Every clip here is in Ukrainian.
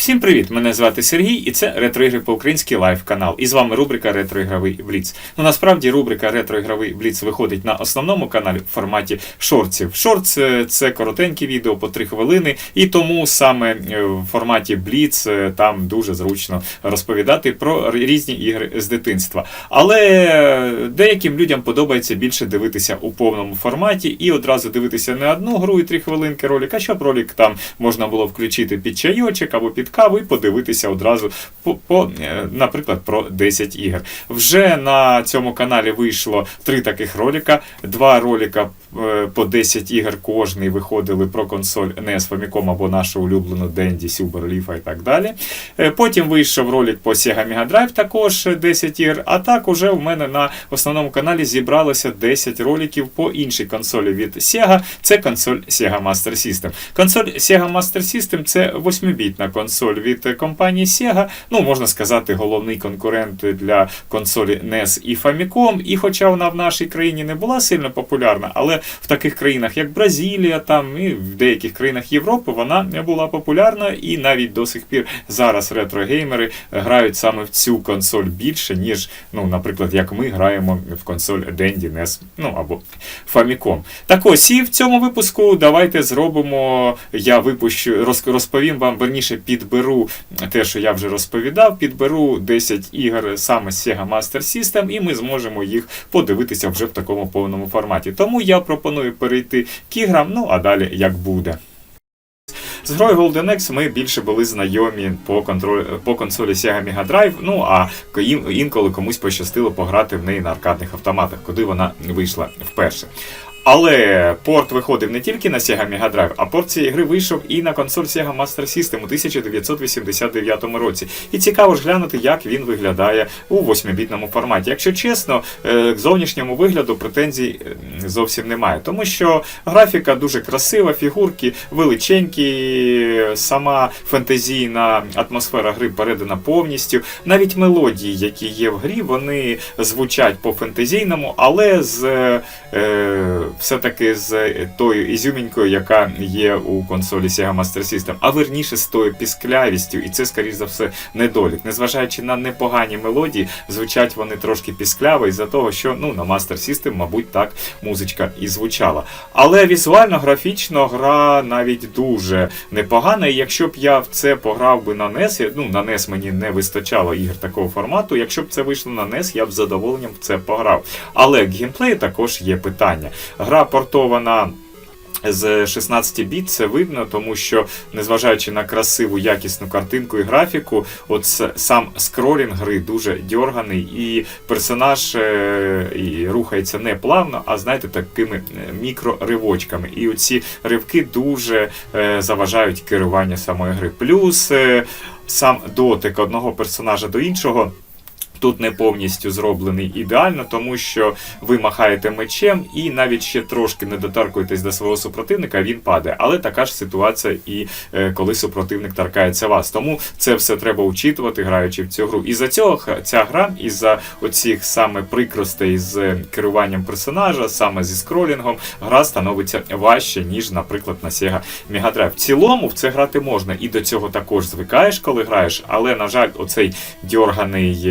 Всім привіт! Мене звати Сергій, і це ретроігри по-українськи лайв канал. І з вами рубрика Ретроігровий Бліц. Ну насправді рубрика Ретроігровий Бліц виходить на основному каналі в форматі шортсів. Шортс е, це коротенькі відео по 3 хвилини, і тому саме е, в форматі Бліц е, там дуже зручно розповідати про різні ігри з дитинства. Але деяким людям подобається більше дивитися у повному форматі і одразу дивитися не одну гру і 3 хвилинки ролик, щоб ролик там можна було включити під чайочок або під каву і подивитися одразу по, по е, наприклад, про 10 ігор. Вже на цьому каналі вийшло три таких ролика. Два ролика е, по 10 ігор кожний виходили про консоль NES Famicom або нашу улюблену Dendy, Super Leaf і так далі. Е, Потім вийшов ролик по Sega Mega Drive, також 10 ігор. А так уже в мене на основному каналі зібралося 10 роликів по іншій консолі від Sega. Це консоль Sega Master System. Консоль Sega Master System це 8-бітна консоль від е, компанії Sega. Ну, можна сказати, головний конкурент для консолі NES і Famicom. І хоча вона в нашій країні не була сильно популярна, але в таких країнах, як Бразилія, там і в деяких країнах Європи, вона не була популярна, і навіть до сих пір зараз ретро-геймери грають саме в цю консоль більше, ніж, ну, наприклад, як ми граємо в консоль Dendy, NES, ну або Famicom. Так ось, і в цьому випуску давайте зробимо. Я випущу, розповім вам, верніше підберу те, що я вже розповідав, підберу 10 ігор саме з Sega Master System, і ми зможемо їх подивитися вже в такому повному форматі. Тому я пропоную перейти к іграм, ну а далі як буде. З грою Golden Axe ми більше були знайомі по, контроль, по консолі Sega Mega Drive, ну а інколи комусь пощастило пограти в неї на аркадних автоматах, куди вона вийшла вперше. Але порт виходив не тільки на Sega Mega Drive, а порт цієї гри вийшов і на консоль Sega Master System у 1989 році. І цікаво ж глянути, як він виглядає у 8-бітному форматі. Якщо чесно, е, к зовнішньому вигляду претензій е, зовсім немає, тому що графіка дуже красива, фігурки величенькі, сама фентезійна атмосфера гри передана повністю. Навіть мелодії, які є в грі, вони звучать по-фентезійному, але з е, все-таки з тою ізюмінькою, яка є у консолі Sega Master System, а верніше з тою пісклявістю, і це, скоріш за все, недолік. Незважаючи на непогані мелодії, звучать вони трошки піскляво із-за того, що ну, на Master System, мабуть, так музичка і звучала. Але візуально, графічно гра навіть дуже непогана. І якщо б я в це пограв би на NES, ну на NES мені не вистачало ігр такого формату. Якщо б це вийшло на NES, я б з задоволенням в це пограв. Але к геймплею також є питання. Гра портована. З 16 біт це видно, тому що, незважаючи на красиву якісну картинку і графіку, от сам скролінг гри дуже дьорганий, і персонаж е, і рухається не плавно, а знаєте, такими е, мікроривочками. І оці ривки дуже е, заважають керуванню самої гри. Плюс сам дотик одного персонажа до іншого. Тут не повністю зроблений ідеально, тому що ви махаєте мечем і навіть ще трошки не доторкуєтесь до свого супротивника, він падає. Але така ж ситуація і е, коли супротивник торкається вас. Тому це все треба учитувати, граючи в цю гру. І за цього ця гра, із за оцих саме прикростей з керуванням персонажа, саме зі скролінгом, гра становиться важче, ніж, наприклад, на Sega Mega Drive. В цілому в це грати можна, і до цього також звикаєш, коли граєш, але, на жаль, оцей дьорганий.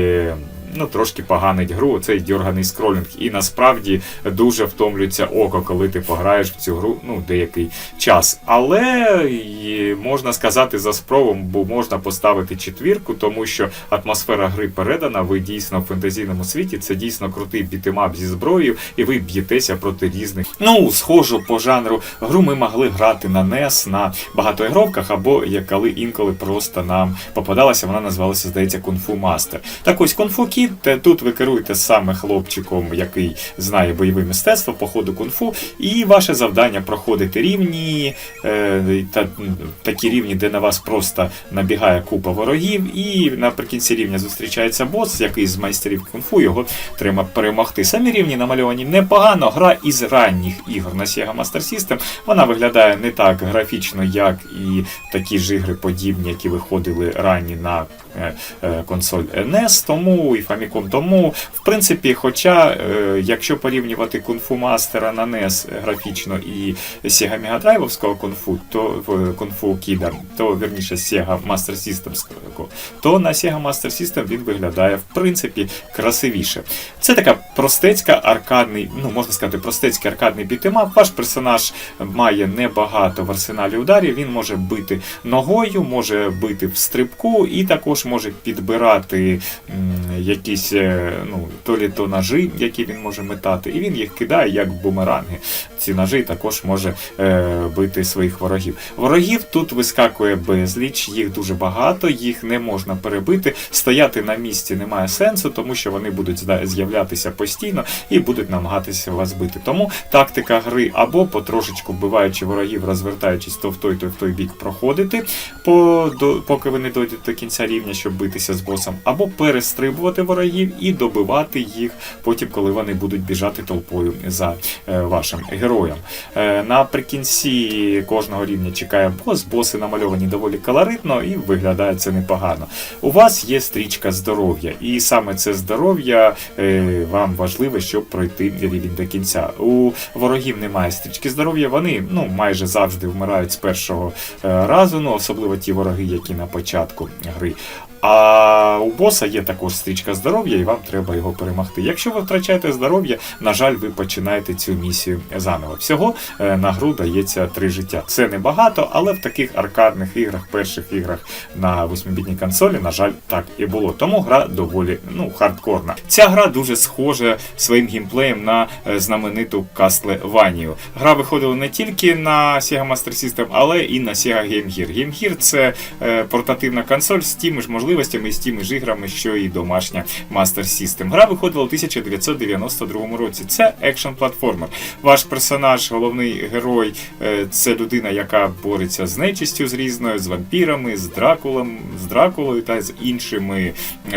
Ну, трошки поганить гру, цей дьорганий скролінг. І насправді дуже втомлюється око, коли ти пограєш в цю гру ну, деякий час. Але і можна сказати за спробом, бо можна поставити четвірку, тому що атмосфера гри передана. Ви дійсно в фентезійному світі. Це дійсно крутий бітемап зі зброєю, і ви б'єтеся проти різних. Ну, схожу по жанру гру ми могли грати на NES, на багатоігровках, або як коли інколи просто нам попадалася, вона називалася, здається, Кунг-фу Мастер. Так ось Кунг-фу Кіт, е, тут ви керуєте саме хлопчиком, який знає бойове мистецтво по ходу кунг-фу, і ваше завдання проходити рівні, е, та, такі рівні, де на вас просто набігає купа ворогів, і наприкінці рівня зустрічається бос, який з майстерів кунг-фу, його треба перемогти. Самі рівні намальовані непогано. Гра із ранніх ігор на Sega Master System. Вона виглядає не так графічно, як і такі ж ігри подібні, які виходили ранні на консоль NES, тому і Famicom. Тому, в принципі, хоча, е, якщо порівнювати кунг-фу мастера на NES графічно і Sega Mega Drive кунг-фу, то кунг-фу Кіда, то вірніше Sega Master System, то на Sega Master System він виглядає в принципі красивіше. Це така простецька аркадний, ну можна сказати, простецький аркадний бітемап. Ваш персонаж має небагато в арсеналі ударів. Він може бити ногою, може бити в стрибку, і також може підбирати якісь е, ну, то лі то ножі, які він може метати, і він їх кидає як бумеранги. Ці ножи також може е, бити своїх ворогів. Ворогів тут вискакує безліч, їх дуже багато, їх не можна перебити. Стояти на місці немає сенсу, тому що вони будуть з'являтися постійно і будуть намагатися вас бити. Тому тактика гри або потрошечку вбиваючи ворогів, розвертаючись то в той, то в той бік проходити, по, до, поки ви не дойдете до кінця рівня, щоб битися з босом, або перестрибувати ворогів і добивати їх потім, коли вони будуть біжати толпою за е, вашим героєм. Е, наприкінці кожного рівня чекає бос. Боси намальовані доволі колоритно і виглядає це непогано. У вас є стрічка здоров'я, і саме це здоров'я е, вам важливе, щоб пройти рівень до кінця. У ворогів немає стрічки здоров'я, вони ну майже завжди вмирають з першого е, разу, ну особливо ті вороги, які на початку гри. А у боса є також стрічка здоров'я, і вам треба його перемогти. Якщо ви втрачаєте здоров'я, на жаль, ви починаєте цю місію заново. Всього е, на гру дається три життя. Це небагато, але в таких аркадних іграх, перших іграх на 8-бітній консолі, на жаль, так і було. Тому гра доволі ну, хардкорна. Ця гра дуже схожа своїм геймплеєм на е, знамениту Castlevania. Гра виходила не тільки на Sega Master System, але і на Sega Game Gear. Game Gear – це е, портативна консоль з тими ж і з тими ж іграми, що і домашня Master System. Гра виходила у 1992 році. Це екшн платформер. Ваш персонаж, головний герой, е, це людина, яка бореться з нечистю з різною, з вампірами, з Дракулом, з Дракулою та з іншими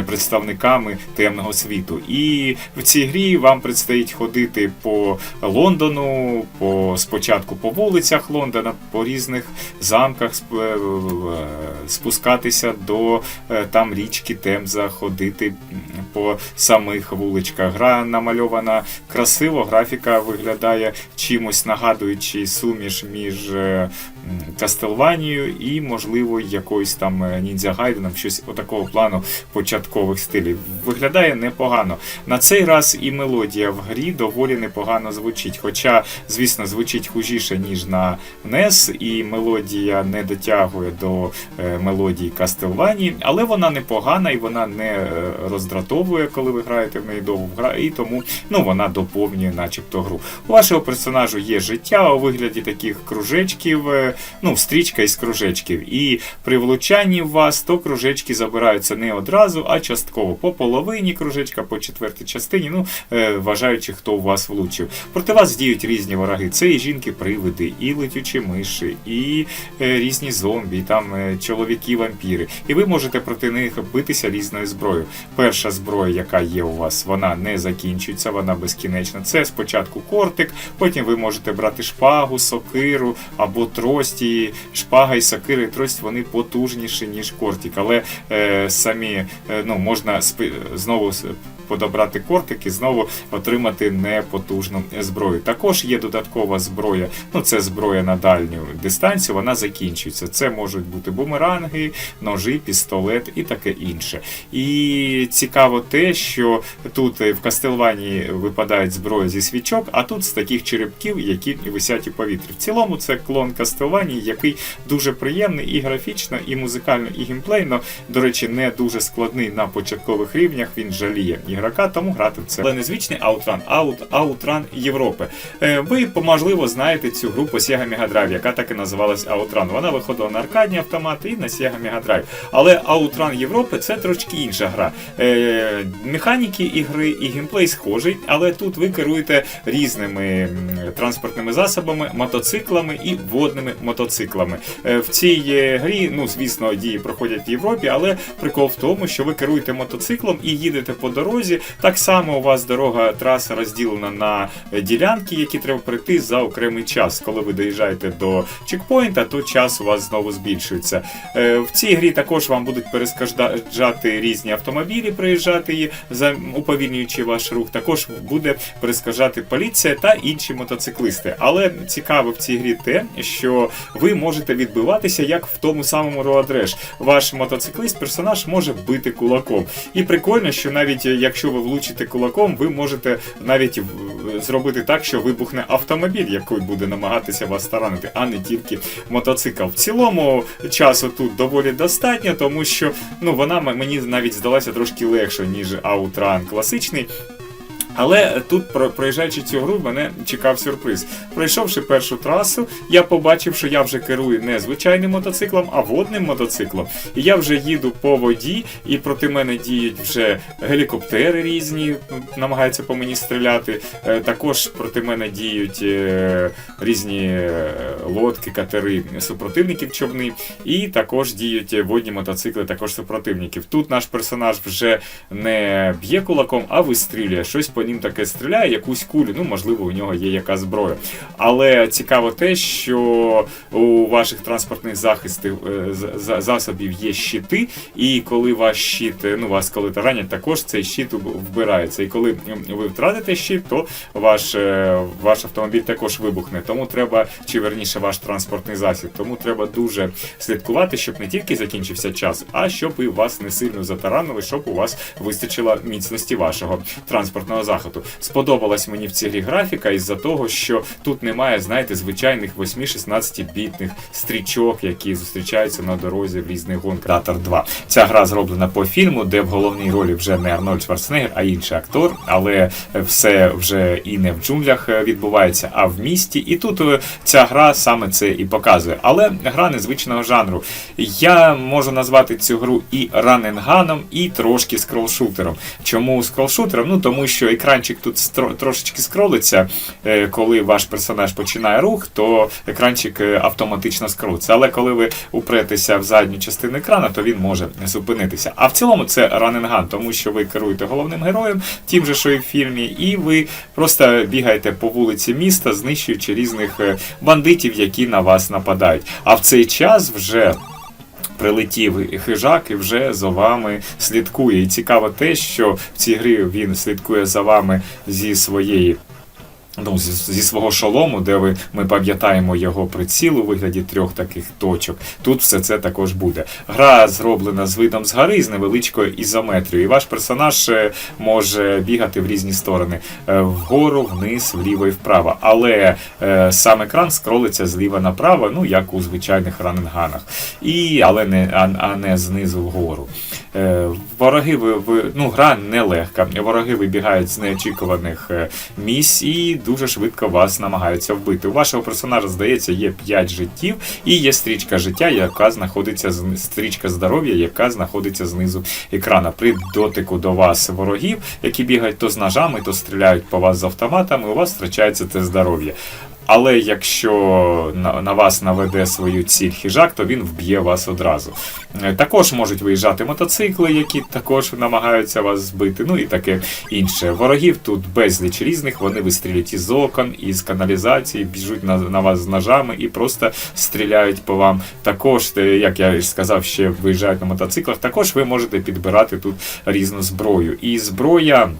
представниками темного світу. І в цій грі вам предстоїть ходити по Лондону, по спочатку по вулицях Лондона, по різних замках е, е, спускатися до е, там річки Темза, ходити по самих вуличках. Гра намальована красиво, графіка виглядає чимось нагадуючи суміш між м, Кастелванією і, можливо, якоюсь там е, Ніндзя Гайденом, щось отакого плану початкових стилів. Виглядає непогано. На цей раз і мелодія в грі доволі непогано звучить. Хоча, звісно, звучить хужіше, ніж на NES, і мелодія не дотягує до е, мелодії Кастелванії, але вона непогана і вона не е, роздратовує, коли ви граєте в неї довго гра, і тому ну, вона доповнює, начебто, гру. У вашого персонажу є життя у вигляді таких кружечків, ну, стрічка із кружечків. І при влучанні в вас то кружечки забираються не одразу, а частково. По половині кружечка, по четвертій частині, ну, е, вважаючи, хто у вас влучив. Проти вас діють різні вороги. Це і жінки-привиди, і летючі миші, і е, різні зомбі, і там е, чоловіки-вампіри. І ви можете проти них битися різною зброєю. Перша зброя, яка є у вас, вона не закінчується, вона безкінечна. Це спочатку кортик, потім ви можете брати шпагу, сокиру або трості. Шпага і сакири, і трость вони потужніші, ніж кортик. Але е, самі е, ну, можна спи- знову подобрати кортик і знову отримати непотужну зброю. Також є додаткова зброя, ну це зброя на дальню дистанцію, вона закінчується. Це можуть бути бумеранги, ножі, пістолет і таке інше. І цікаво те, що тут е, в Кастелванії випадають зброя зі свічок, а тут з таких черепків, які висять у повітрі. В цілому це клон Кастелванії, який дуже приємний і графічно, і музикально, і геймплейно. До речі, не дуже складний на початкових рівнях. Він жаліє ігрока, тому грати в це. Але незвичний Outrun, Out, Outrun Європи. Е, Ви, можливо, знаєте цю гру по Sega Mega Drive, яка так і називалась Outrun. Вона виходила на аркадні автомати і на Sega Mega Drive. Але Outrun Європи це трошки інша гра. Е, Механіки ігри і геймплей схожий, але тут ви керуєте різними транспортними засобами, мотоциклами і водними мотоциклами. Е, В цій грі, ну звісно, дії проходять в Європі, але прикол в тому, що ви керуєте мотоциклом і їдете по дорозі. Дорозі. Так само у вас дорога траса розділена на ділянки, які треба пройти за окремий час. Коли ви доїжджаєте до чекпоінта, то час у вас знову збільшується. Е, В цій грі також вам будуть перескажати різні автомобілі, проїжджати її, уповільнюючи ваш рух. Також буде перескажати поліція та інші мотоциклисти. Але цікаво в цій грі те, що ви можете відбиватися як в тому самому Роадреш. Ваш мотоциклист, персонаж може бити кулаком. І прикольно, що навіть якщо ви влучите кулаком, ви можете навіть зробити так, що вибухне автомобіль, який буде намагатися вас таранити, а не тільки мотоцикл. В цілому часу тут доволі достатньо, тому що ну вона мені навіть здалася трошки легше, ніж Outrun класичний. Але тут, проїжджаючи цю гру, мене чекав сюрприз. Пройшовши першу трасу, я побачив, що я вже керую не звичайним мотоциклом, а водним мотоциклом. І я вже їду по воді, і проти мене діють вже гелікоптери різні, намагаються по мені стріляти. Е, Також проти мене діють е, різні е, лодки, катери супротивників човни, і також діють водні мотоцикли, також супротивників. Тут наш персонаж вже не б'є кулаком, а вистрілює. Щось по ним таке стріляє, якусь кулю. Ну, можливо, у нього є яка зброя. Але цікаво те, що у ваших транспортних захистів е, засобів є щити, і коли ваш щит, е, ну вас коли таранять, також цей щит вбирається. І коли ви втратите щит, то ваш, е, ваш автомобіль також вибухне. Тому треба, чи верніше ваш транспортний засіб. Тому треба дуже слідкувати, щоб не тільки закінчився час, а щоб і вас не сильно затаранили, щоб у вас вистачило міцності вашого транспортного заходу. Сподобалась мені в цій грі графіка із-за того, що тут немає, знаєте, звичайних 8-16 бітних стрічок, які зустрічаються на дорозі в різних гонках. Датор 2. Ця гра зроблена по фільму, де в головній ролі вже не Арнольд Шварценеггер, а інший актор, але все вже і не в джунглях е, відбувається, а в місті. І тут е, ця гра саме це і показує. Але гра незвичного жанру. Я можу назвати цю гру і раненганом, і трошки скролшутером. Чому скролшутером? Ну тому що екранчик тут стро- трошечки скролиться, е, коли ваш персонаж починає рух, то екранчик е, автоматично скролиться. Але коли ви упретеся в задню частину екрана, то він може зупинитися. А в цілому це раненган, тому що ви керуєте головним героєм, тим же, що і в фільмі, і ви просто бігаєте по вулиці міста, знищуючи різних е, бандитів, які на вас нападають. А в цей час вже. Прилетів хижак і вже за вами слідкує. І цікаво те, що в цій грі він слідкує за вами зі своєї. Ну, зі, свого шолому, де ви, ми пам'ятаємо його приціл у вигляді трьох таких точок. Тут все це також буде. Гра зроблена з видом згори з невеличкою ізометрією. І ваш персонаж е, може бігати в різні сторони: е, вгору, вниз, вліво і вправо. Але е, сам екран скролиться зліва направо, ну як у звичайних раненганах. І, але не, а, а не знизу вгору. Е, Вороги ну, гра нелегка. Вороги вибігають з неочікуваних е, місць і дуже швидко вас намагаються вбити. У вашого персонажа, здається, є 5 життів, і є стрічка життя, яка знаходиться з стрічка здоров'я, яка знаходиться знизу екрана. При дотику до вас ворогів, які бігають то з ножами, то стріляють по вас з автоматами, у вас втрачається це здоров'я. Але якщо на, на вас наведе свою ціль хижак, то він вб'є вас одразу. Е, Також можуть виїжджати мотоцикли, які також намагаються вас збити, ну і таке інше. Ворогів тут безліч різних, вони вистрілюють із окон, із каналізації, біжуть на, на вас з ножами і просто стріляють по вам. Також, е, як я сказав, ще виїжджають на мотоциклах. Також ви можете підбирати тут різну зброю. І зброя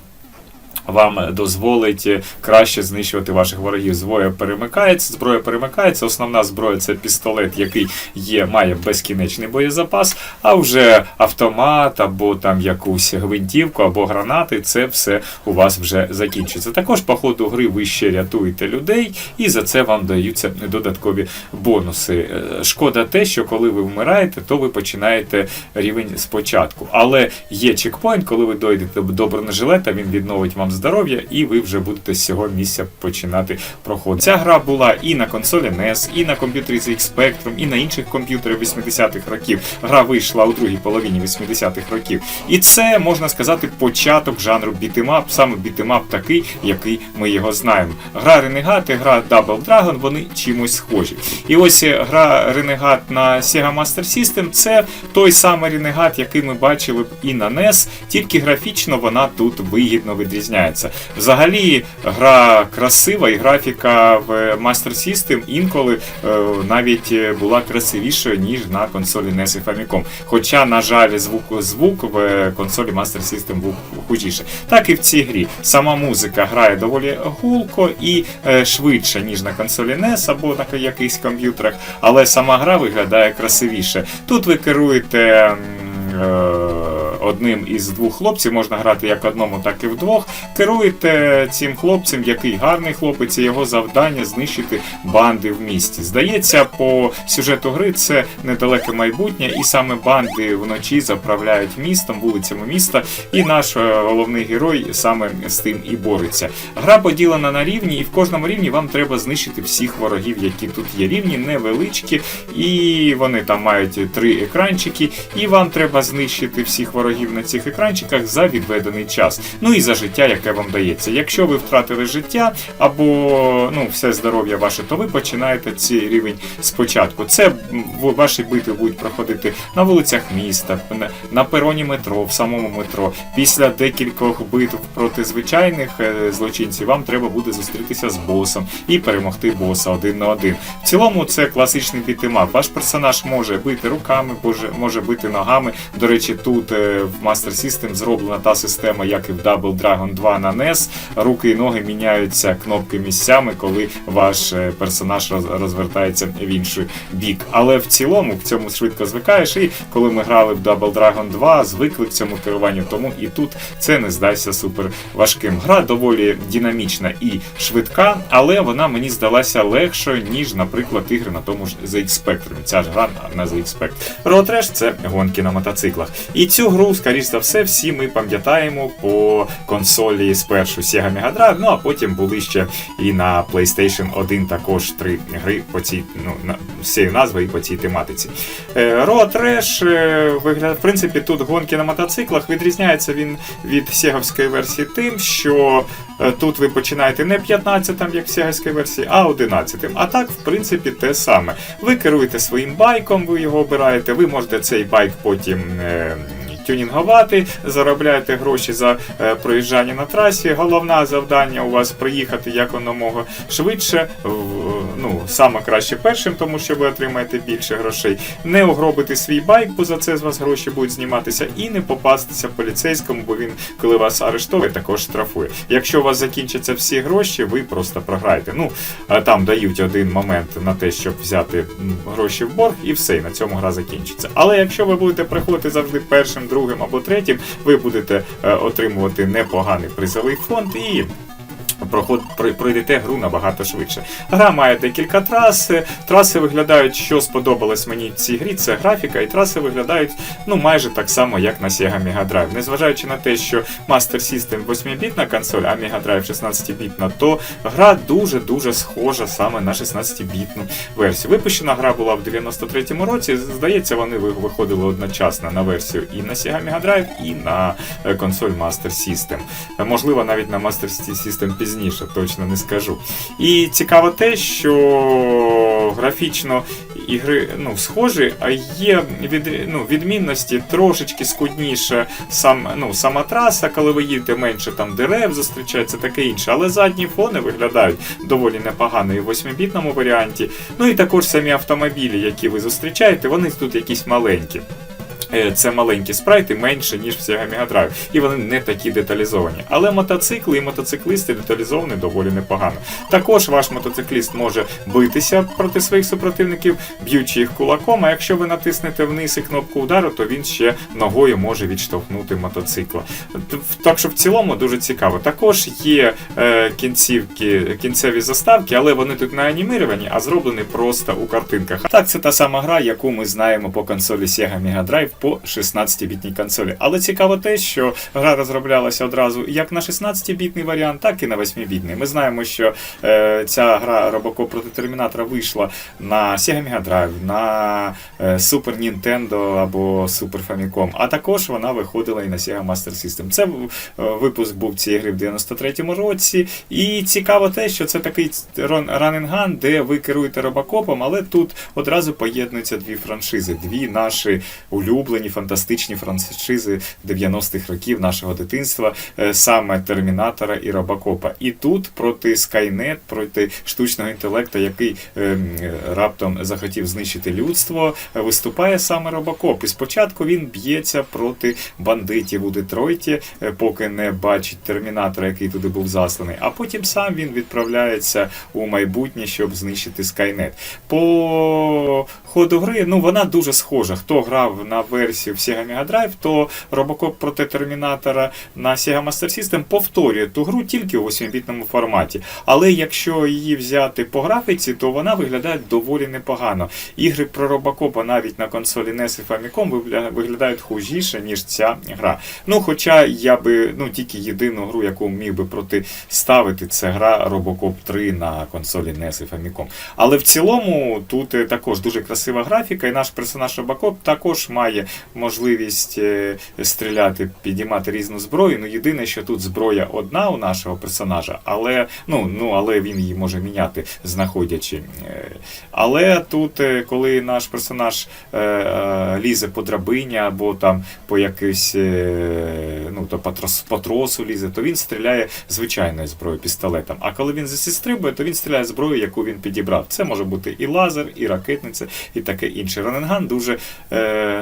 вам дозволить краще знищувати ваших ворогів. Зброя перемикається, зброя перемикається. Основна зброя це пістолет, який є, має безкінечний боєзапас, а вже автомат або там якусь гвинтівку, або гранати, це все у вас вже закінчиться. Також по ходу гри ви ще рятуєте людей, і за це вам даються додаткові бонуси. Е, Шкода те, що коли ви вмираєте, то ви починаєте рівень спочатку. Але є чекпоінт, коли ви дойдете до бронежилета, він відновить вам здоров'я, і ви вже будете з цього місця починати проходити. Ця гра була і на консолі NES, і на комп'ютері ZX Spectrum, і на інших комп'ютерах 80-х років. Гра вийшла у другій половині 80-х років. І це можна сказати початок жанру бітемап, саме бітемап такий, який ми його знаємо. Гра Renegade, гра Double Dragon, вони чимось схожі. І ось е, гра Renegade на Sega Master System це той самий Renegade, який ми бачили і на NES, тільки графічно вона тут вигідно відрізняється. Взагалі, гра красива, і графіка в Master System інколи е, навіть була красивішою, ніж на консолі NES і Famicom. Хоча, на жаль, звук, звук в консолі Master System був хужіше. Так і в цій грі. Сама музика грає доволі гулко і е, швидше, ніж на консолі NES або на якихось комп'ютерах, але сама гра виглядає красивіше. Тут ви керуєте. е, Одним із двох хлопців можна грати як одному, так і вдвох. Керуєте цим хлопцем, який гарний хлопець, і його завдання знищити банди в місті. Здається, по сюжету гри це недалеке майбутнє, і саме банди вночі заправляють містом, вулицями міста, і наш е, головний герой саме з тим і бореться. Гра поділена на рівні, і в кожному рівні вам треба знищити всіх ворогів, які тут є. Рівні невеличкі, і вони там мають три екранчики, і вам треба знищити всіх ворогів на цих екранчиках за відведений час. Ну і за життя, яке вам дається. Якщо ви втратили життя або ну все здоров'я ваше, то ви починаєте цей рівень спочатку. Це ваші битви будуть проходити на вулицях міста, на, пероні метро, в самому метро. Після декількох битв проти звичайних е, злочинців вам треба буде зустрітися з босом і перемогти боса один на один. В цілому це класичний бітемап. Ваш персонаж може бити руками, може, може бити ногами. До речі, тут е, в Master System зроблена та система, як і в Double Dragon 2 на NES. Руки і ноги міняються кнопки місцями, коли ваш е, персонаж розвертається в інший бік. Але в цілому в цьому швидко звикаєш. І коли ми грали в Double Dragon 2, звикли к цьому керуванню, тому і тут це не здасться супер важким. Гра доволі динамічна і швидка, але вона мені здалася легшою, ніж, наприклад, ігри на тому ж ZX Spectrum. Ця ж гра на ZX Spectrum. Road Rash – це гонки на мотоциклах. І цю гру, скоріш за все, всі ми пам'ятаємо по консолі спершу Sega Mega Drive, ну а потім були ще і на PlayStation 1 також три гри по цій ну, на, цією назвою і по цій тематиці. Е, Road Rash, е, виглядає, в принципі, тут гонки на мотоциклах. Відрізняється він від сеговської версії тим, що е, тут ви починаєте не 15-м, як в сеговській версії, а 11-м. А так, в принципі, те саме. Ви керуєте своїм байком, ви його обираєте, ви можете цей байк потім. Тюнінгувати, заробляєте гроші за е, проїжджання на трасі. Головне завдання у вас приїхати якомога швидше, ну саме краще першим, тому що ви отримаєте більше грошей. Не огробити свій байк, бо за це з вас гроші будуть зніматися, і не попастися поліцейському, бо він, коли вас арештовує, також штрафує. Якщо у вас закінчаться всі гроші, ви просто програєте. Ну там дають один момент на те, щоб взяти гроші в борг, і все, і на цьому гра закінчиться. Але якщо ви будете приходити завжди першим, другим або третім, ви будете е, отримувати непоганий призовий фонд і. Пройдете гру набагато швидше. Гра має декілька трас. Траси виглядають, що сподобалось мені в цій грі, це графіка, і траси виглядають ну майже так само, як на Sega Mega Drive. Незважаючи на те, що Master System 8-бітна консоль, а Mega Drive 16-бітна, то гра дуже-дуже схожа саме на 16-бітну версію. Випущена гра була в 93-му році. Здається, вони виходили одночасно на версію і на Sega Mega Drive, і на е, консоль Master System. Е, Можливо, навіть на Master System пізніше, точно не скажу. І цікаво те, що графічно ігри ну, схожі, а є від, ну, відмінності трошечки скудніше сам, ну, сама траса, коли ви їдете менше там дерев зустрічається, таке інше. Але задні фони виглядають доволі непогано і в 8-бітному варіанті. Ну і також самі автомобілі, які ви зустрічаєте, вони тут якісь маленькі. Е, Це маленькі спрайти менше, ніж в Sega Mega Drive, і вони не такі деталізовані. Але мотоцикли і мотоциклисти деталізовані доволі непогано. Також ваш мотоцикліст може битися проти своїх супротивників, б'ючи їх кулаком. А якщо ви натиснете вниз і кнопку удару, то він ще ногою може відштовхнути мотоцикла. Так що в цілому дуже цікаво. Також є е, кінцівки, кінцеві заставки, але вони тут не аніміровані, а зроблені просто у картинках. Так, це та сама гра, яку ми знаємо по консолі Sega Mega Drive по 16-бітній консолі. Але цікаво те, що гра розроблялася одразу як на 16-бітний варіант, так і на 8-бітний. Ми знаємо, що е, ця гра Robocop проти Термінатора вийшла на Sega Mega Drive, на е, Super Nintendo або Super Famicom, а також вона виходила і на Sega Master System. Це е, випуск був цієї гри в 93-му році. І цікаво те, що це такий раненган, де ви керуєте робокопом, але тут одразу поєднуються дві франшизи, дві наші улюблені фантастичні франшизи 90-х років нашого дитинства, е, саме Термінатора і Робокопа. І тут проти Skynet, проти штучного інтелекту, який е, раптом захотів знищити людство, е, виступає саме Робокоп. І спочатку він б'ється проти бандитів у Детройті, е, поки не бачить термінатора, який туди був засланий. А потім сам він відправляється у майбутнє, щоб знищити Skynet. По ходу гри, ну вона дуже схожа. Хто грав на версію в Sega Mega Drive, то Robocop проти Термінатора на Sega Master System повторює ту гру тільки у 8-бітному форматі. Але якщо її взяти по графіці, то вона виглядає доволі непогано. Ігри про Робокопа навіть на консолі NES і Famicom виглядають хужіше, ніж ця гра. Ну, хоча я би ну тільки єдину гру, яку міг би протиставити, це гра Robocop 3 на консолі NES і Famicom. Але в цілому тут е, також дуже красива графіка, і наш персонаж Робокоп також має можливість е, стріляти, підіймати різну зброю. Ну єдине, що тут зброя одна у нашого персонажа, але ну, ну але він її може міняти, знаходячи. Е, Але тут, е, коли наш персонаж лізе по драбині або там по якийсь ну, то по, тросу лізе, то він стріляє звичайною зброєю, пістолетом. А коли він засістрибує, то він стріляє зброєю, яку він підібрав. Це може бути і лазер, і ракетниця, і таке інше. Раненган дуже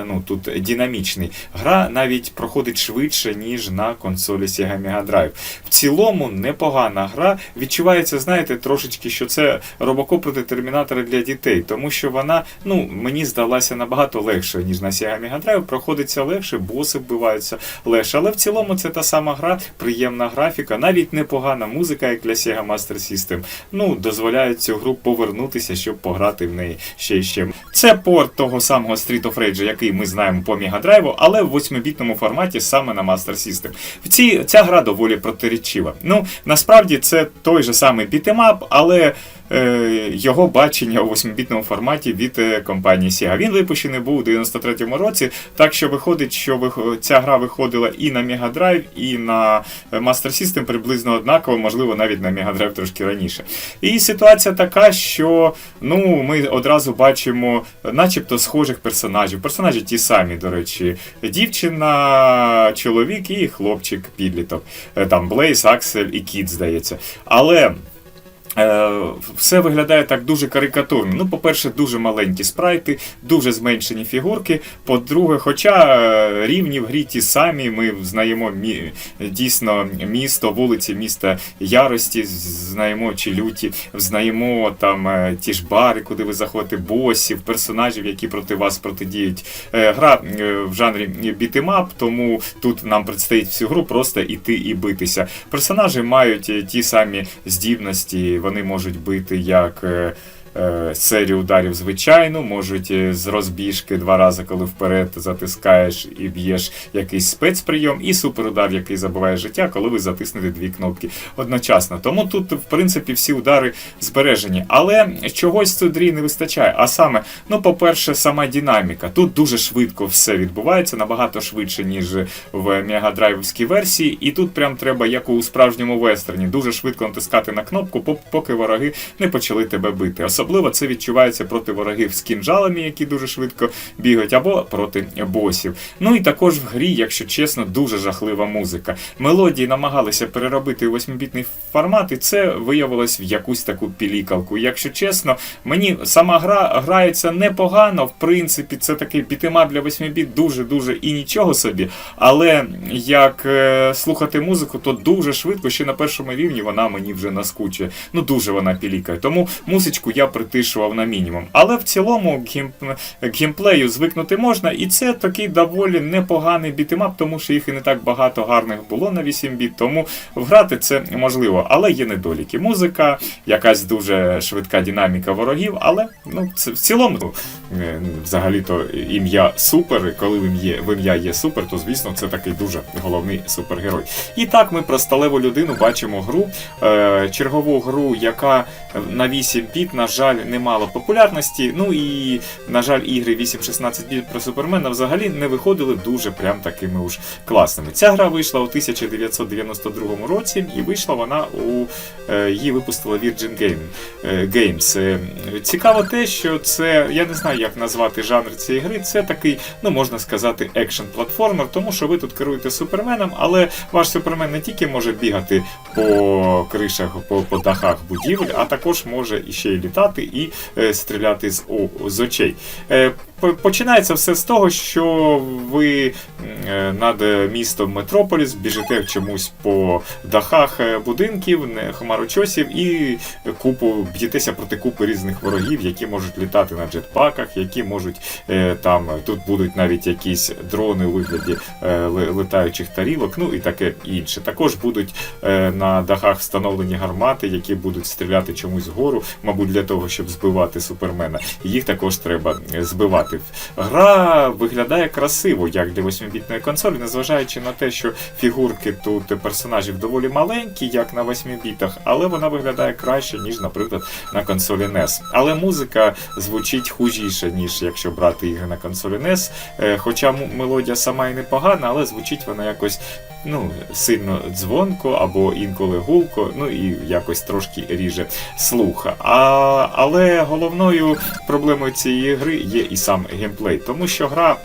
ну, тут динамічний. Гра навіть проходить швидше, ніж на консолі Sega Mega Drive. В цілому непогана гра. Відчувається, знаєте, трошечки, що це робокоп проти термінатора для дітей, тому що вона, ну, мені здалася набагато легше, ніж на Sega Mega Drive. Проходиться легше, боси вбиваються легше. Але в цілому це та сама гра, приємна графіка, навіть непогана музика, як для Sega Master System. Ну, дозволяє цю гру повернутися, щоб пограти в неї ще і ще. Це порт того самого Street of Rage, який ми знаємо по Mega але в 8-бітному форматі саме на Master System. В цій ця гра доволі протирічива. Ну, насправді це той же самий бітемап, але е, його бачення у 8-бітному форматі від е, компанії Sega. Він випущений був у 93-му році, так що виходить, що ця гра виходила і на Mega Drive, і на е, Master System приблизно однаково, можливо, навіть на Mega Drive трошки раніше. І ситуація така, що ну, ми одразу бачимо начебто схожих персонажів. Персонажі ті самі, до речі, дівчина, чоловік і хлопчик підліток. Е, Там Блейс, Аксель і Кіт, здається. Але. Е, Все виглядає так дуже карикатурно. Ну, по-перше, дуже маленькі спрайти, дуже зменшені фігурки. По-друге, хоча е, рівні в грі ті самі, ми знаємо дійсно місто, вулиці міста Ярості, знаємо чи люті, знаємо там е, ті ж бари, куди ви заходите, босів, персонажів, які проти вас протидіють. Гра в жанрі бітемап, тому тут нам предстоїть всю гру просто іти і битися. Персонажі мають ті самі здібності, вони можуть бити як. Е, Серію ударів звичайну, можуть е, з розбіжки два рази, коли вперед затискаєш і б'єш якийсь спецприйом, і суперудар, який забиває життя, коли ви затиснете дві кнопки одночасно. Тому тут, в принципі, всі удари збережені. Але чогось тут дрі не вистачає. А саме, ну, по-перше, сама динаміка. Тут дуже швидко все відбувається, набагато швидше, ніж в мегадрайвівській версії. І тут прям треба, як у справжньому вестерні, дуже швидко натискати на кнопку, поки вороги не почали тебе бити. Особливо це відчувається проти ворогів з кінжалами, які дуже швидко бігають, або проти босів. Ну і також в грі, якщо чесно, дуже жахлива музика. Мелодії намагалися переробити у 8-бітний формат, і це виявилось в якусь таку пілікалку. Якщо чесно, мені сама гра грається непогано. В принципі, це такий бітема для 8-біт дуже-дуже і нічого собі. Але як е, слухати музику, то дуже швидко, ще на першому рівні вона мені вже наскучує. Ну дуже вона пілікає. Тому музичку я притишував на мінімум. Але в цілому гейм... геймплею звикнути можна, і це такий доволі непоганий бітемап, тому що їх і не так багато гарних було на 8 біт, тому вграти це можливо. Але є недоліки. Музика, якась дуже швидка динаміка ворогів, але ну, це в цілому е, взагалі-то ім'я супер. Коли в ім'я в ім'я є супер, то звісно це такий дуже головний супергерой. І так ми про сталеву людину бачимо гру, е, чергову гру, яка на 8 біт, на жаль, не мала популярності. Ну і, на жаль, ігри 8-16 біт про Супермена взагалі не виходили дуже прям такими уж класними. Ця гра вийшла у 1992 році, і вийшла вона у е, її випустила Virgin е, Games. Е, Цікаво те, що це, я не знаю, як назвати жанр цієї гри. Це такий, ну можна сказати, екшн платформер, тому що ви тут керуєте суперменом, але ваш супермен не тільки може бігати по кришах, по, по дахах будівель, а також може іще й літати і е, стріляти з, з очей. Е, по- Починається все з того, що ви е, над містом Метрополіс біжите чомусь по дахах е, будинків, хмарочосів і купу б'єтеся проти купи різних ворогів, які можуть літати на джетпаках, які можуть е, там тут будуть навіть якісь дрони у вигляді е, летаючих тарілок, ну і таке інше. Також будуть е, на дахах встановлені гармати, які будуть стріляти чомусь вгору, мабуть, для того, щоб збивати супермена. Їх також треба е, збивати. Гра виглядає красиво, як для 8-бітної консолі, незважаючи на те, що фігурки тут персонажів доволі маленькі, як на 8 бітах, але вона виглядає краще, ніж, наприклад, на консолі NES. Але музика звучить хужіше, ніж якщо брати ігри на консолі NES. Е, Хоча мелодія сама і непогана, але звучить вона якось ну, сильно дзвонко або інколи гулко, ну і якось трошки ріже слуха. А, але головною проблемою цієї гри є і сам геймплей, тому що гра.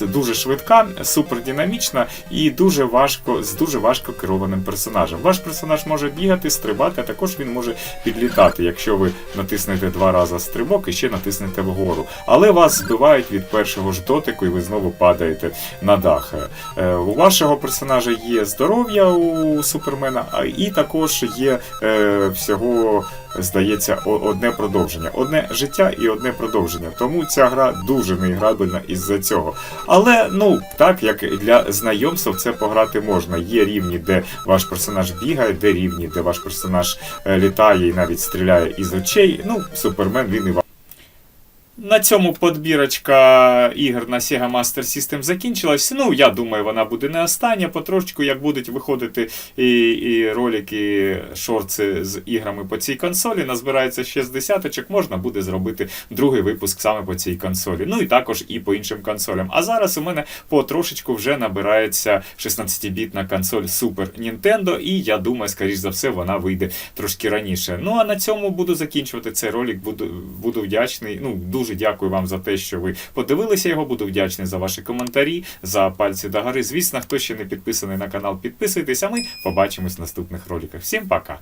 Дуже швидка, супердинамічна і дуже важко з дуже важко керованим персонажем. Ваш персонаж може бігати, стрибати, а також він може підлітати, якщо ви натиснете два рази стрибок і ще натиснете вгору. Але вас збивають від першого ж дотику, і ви знову падаєте на дах. Е, У вашого персонажа є здоров'я у супермена, а і також є е, всього. Здається, одне продовження, одне життя і одне продовження. Тому ця гра дуже неіграбельна із-за цього. Але ну так як для знайомства це пограти можна. Є рівні, де ваш персонаж бігає, де рівні, де ваш персонаж е, літає і навіть стріляє із очей. Ну, супермен він і на цьому подбірочка ігор на Sega Master System закінчилась. Ну, я думаю, вона буде не остання. Потрошечку, як будуть виходити і, і ролики, шорти з іграми по цій консолі, назбирається ще з десяточок, можна буде зробити другий випуск саме по цій консолі. Ну і також і по іншим консолям. А зараз у мене потрошечку вже набирається 16-бітна консоль Super Nintendo, і я думаю, скоріш за все, вона вийде трошки раніше. Ну а на цьому буду закінчувати цей ролик. Буду, буду вдячний. Ну, дуже дякую вам за те, що ви подивилися його. Буду вдячний за ваші коментарі, за пальці до гори. Звісно, хто ще не підписаний на канал, підписуйтесь, а ми побачимось в наступних роликах. Всім пока!